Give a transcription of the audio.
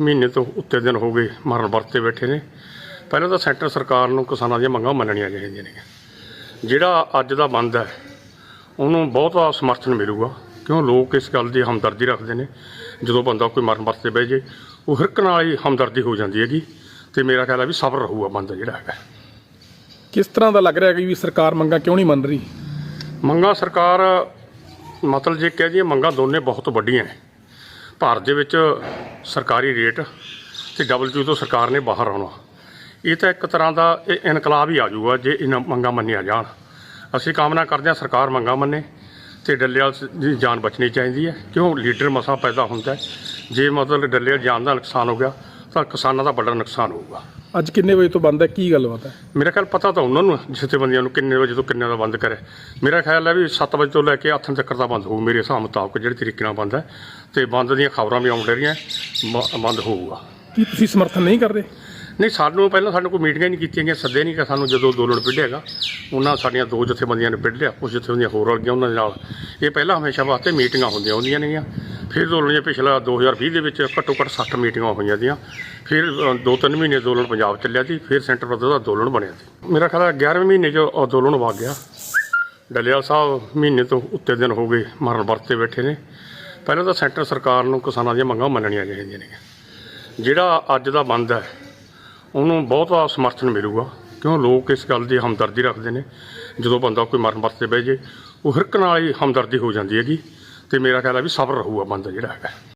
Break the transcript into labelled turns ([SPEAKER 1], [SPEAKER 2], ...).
[SPEAKER 1] ਮਹੀਨੇ ਤੋਂ ਉੱਤੇ ਦਿਨ ਹੋ ਗਏ ਮਰਨ ਵਰਤੇ ਬੈਠੇ ਨੇ। ਪਹਿਲਾਂ ਤਾਂ ਸੈਂਟਰ ਸਰਕਾਰ ਨੂੰ ਕਿਸਾਨਾਂ ਦੀਆਂ ਮੰਗਾਂ ਮੰਨਣੀਆਂ ਚਾਹੀਦੀਆਂ ਨੇ। ਜਿਹੜਾ ਅੱਜ ਦਾ ਬੰਦ ਹੈ ਉਹਨੂੰ ਬਹੁਤਾ ਸਮਰਥਨ ਮਿਲੂਗਾ। ਕਿਉਂ? ਲੋਕ ਇਸ ਗੱਲ ਦੀ ਹਮਦਰਦੀ ਰੱਖਦੇ ਨੇ। ਜਦੋਂ ਬੰਦਾ ਕੋਈ ਮਰਨ ਵਰਤੇ ਬਹਿ ਜੇ ਉਹ ਹਰ ਇੱਕ ਨਾਲ ਹੀ ਹਮਦਰਦੀ ਹੋ ਜਾਂਦੀ ਹੈਗੀ। ਤੇ ਮੇਰਾ ਖਿਆਲ ਹੈ ਵੀ ਸਬਰ ਰਹੂਗਾ ਬੰਦਾ ਜਿਹੜਾ ਹੈਗਾ।
[SPEAKER 2] ਕਿਸ ਤਰ੍ਹਾਂ ਦਾ ਲੱਗ ਰਿਹਾ ਹੈ ਕਿ ਵੀ ਸਰਕਾਰ ਮੰਗਾਂ ਕਿਉਂ ਨਹੀਂ ਮੰਨ ਰਹੀ?
[SPEAKER 1] ਮੰਗਾਂ ਸਰਕਾਰ ਮਤਲਬ ਜੇ ਕਹਿ ਦਈਏ ਮੰਗਾਂ ਦੋਨੇ ਬਹੁਤ ਵੱਡੀਆਂ ਹੈ ਭਾਰਤ ਦੇ ਵਿੱਚ ਸਰਕਾਰੀ ਰੇਟ ਤੇ ਡਬਲਯੂ ਤੋਂ ਸਰਕਾਰ ਨੇ ਬਾਹਰ ਆਉਣਾ। ਇਹ ਤਾਂ ਇੱਕ ਤਰ੍ਹਾਂ ਦਾ ਇਹ ਇਨਕਲਾਬ ਹੀ ਆ ਜਾਊਗਾ ਜੇ ਇਹਨਾਂ ਮੰਗਾਂ ਮੰਨੀਆਂ ਜਾਣ। ਅਸੀਂ ਕਾਮਨਾ ਕਰਦੇ ਹਾਂ ਸਰਕਾਰ ਮੰਗਾਂ ਮੰਨੇ ਤੇ ਡੱਲੇਵਾਲ ਦੀ ਜਾਨ ਬਚਣੀ ਚਾਹੀਦੀ ਹੈ। ਕਿਉਂ? ਲੀਡਰ ਮਸਾ ਪੈਦਾ ਹੁੰਦਾ ਜੇ ਮਤਲਬ ਡੱਲੇਵਾਲ ਜਾਨ ਦਾ ਨੁਕਸਾਨ ਹੋ ਗਿਆ ਤਾਂ ਕਿਸਾਨਾਂ ਦਾ ਵੱਡਾ ਨੁਕਸਾਨ ਹੋਊਗਾ।
[SPEAKER 2] ਅੱਜ ਕਿੰਨੇ ਵਜੇ ਤੋਂ ਬੰਦ ਹੈ? ਕੀ ਗੱਲਬਾਤ ਹੈ?
[SPEAKER 1] ਮੇਰਾ ਖਿਆਲ ਪਤਾ ਤਾਂ ਉਹਨਾਂ ਨੂੰ ਜਥੇਬੰਦੀਆਂ ਨੂੰ ਕਿੰਨੇ ਵਜੇ ਤੋਂ ਕਿੰਨੇ ਦਾ ਬੰਦ ਕਰੇ। ਮੇਰਾ ਖਿਆਲ ਹੈ ਵੀ 7 ਵਜੇ ਤੋਂ ਲੈ ਕੇ ਹੱਥਾਂ ਤੱਕ ਦਾ ਬੰਦ ਹੋਊ ਮੇਰੇ ਹਿਸਾਬ ਮੁਤਾਬਕ ਜਿਹੜੇ ਤਰੀਕੇ ਨਾਲ ਬੰਦ ਹੈ। ਤੇ ਬੰਦ ਦੀਆਂ ਖਬਰਾਂ ਵੀ ਆਉਣ ਰਹੀਆਂ ਬ- ਬੰਦ ਹੋਊਗਾ।
[SPEAKER 2] ਕੀ ਤੁਸੀਂ ਸਮਰਥਨ ਨਹੀਂ ਕਰਦੇ?
[SPEAKER 1] ਨਹੀਂ ਸਾਨੂੰ ਪਹਿਲਾਂ ਸਾਨੂੰ ਕੋਈ ਮੀਟਿੰਗਾਂ ਹੀ ਨਹੀਂ ਕੀਤੀਆਂ ਗਈਆਂ ਸੱਦੇ ਨਹੀਂ ਕਿ ਸਾਨੂੰ ਜਦੋਂ ਅੰਦੋਲਨ ਵਿੱਢਿਆਗਾ ਉਹਨਾਂ ਸਾਡੀਆਂ ਦੋ ਜਥੇਬੰਦੀਆਂ ਨੇ ਵਿੱਢ ਲਿਆ ਕੁਝ ਜਥੇਬੰਦੀਆਂ ਹੋਰ ਰਲ ਗਈਆਂ ਉਹਨਾਂ ਦੇ ਨਾਲ। ਇਹ ਪਹਿਲਾਂ ਹਮੇਸ਼ਾ ਵਾਸਤੇ ਮੀਟਿੰਗਾਂ ਹੁੰਦੀਆਂ ਹੁੰਦੀਆਂ ਨੇਗੀਆਂ। ਫਿਰ ਅੰਦੋਲਨ ਜੇ ਪਿਛਲਾ 2020 ਦੇ ਵਿੱਚ ਘੱਟੋ ਘੱਟ 60 ਮੀਟਿੰਗਾਂ ਹੋਈਆਂ ਦੀਆਂ ਫਿਰ ਅ, ਦੋ ਤਿੰਨ ਮਹੀਨੇ ਅੰਦੋਲਨ ਪੰਜਾਬ ਚੱਲਿਆ ਸੀ ਫਿਰ ਸੈਂਟਰ ਪੱਧਰ ਦਾ ਅੰਦੋਲਨ ਬਣਿਆ ਸੀ ਮੇਰਾ ਖਿਆਲ ਹੈ 11ਵੇਂ ਮਹੀਨੇ 'ਚ ਅੰਦੋਲਨ ਵਗ ਗਿਆ। ਡਲਿਆ ਸਾਹਿਬ ਮਹੀਨੇ ਤੋਂ ਉੱਤੇ ਦਿਨ ਹੋ ਗਏ ਮਰਨ ਵਰਤੇ ਬੈਠੇ ਨੇ। ਪਹਿਲਾਂ ਤਾਂ ਸੈਂਟਰ ਸਰਕਾਰ ਨੂੰ ਕਿਸਾਨਾਂ ਦੀਆਂ ਮੰਗਾਂ ਮੰਨਣੀਆਂ ਚਾਹੀਦੀਆਂ ਨੇ। ਜਿਹੜਾ ਅੱਜ ਦਾ ਬੰਦ ਹੈ ਉਹਨੂੰ ਬਹੁਤਾ ਸਮਰਥਨ ਮਿਲੂਗਾ। ਕਿਉਂ? ਲੋਕ ਇਸ ਗੱਲ ਦੀ ਹਮਦਰਦੀ ਰੱਖਦੇ ਨੇ। ਜਦੋਂ ਬੰਦਾ ਕੋਈ ਮਰਨ ਵਰਤੇ ਬਹਿ ਜੇ ਉਹ ਹਰ ਇੱਕ ਨਾਲ ਹੀ ਹਮਦਰਦੀ ਹੋ ਜਾਂਦੀ ਹੈਗੀ। ਤੇ ਮੇਰਾ ਖਿਆਲ ਹੈ ਵੀ ਸਬਰ ਰਹੂਗਾ ਬੰਦਾ ਜਿਹੜਾ ਹੈਗਾ।